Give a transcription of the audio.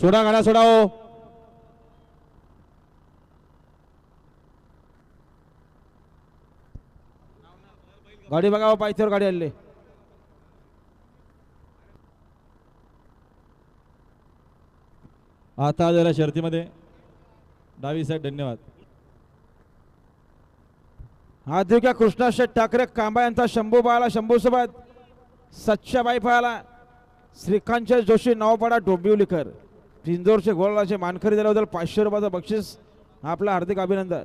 सोडा गाडा सोडा हो. गाडी बघा हो, पायथ्यावर गाडी आलेली आता आलेल्या शर्तीमध्ये डावी साईड धन्यवाद. आधिक्या कृष्णा शेठ ठाकरे कांबा यांचा शंभू पाहाला शंभू सोबत सच्चाबाई पाहाला श्रीकांत जोशी नावपाडा डोंबिवलीकर. पिंजोरचे गोलाचे मानकरी दिल्याबद्दल पाचशे रुपयाचं बक्षीस. आपलं हार्दिक अभिनंदन.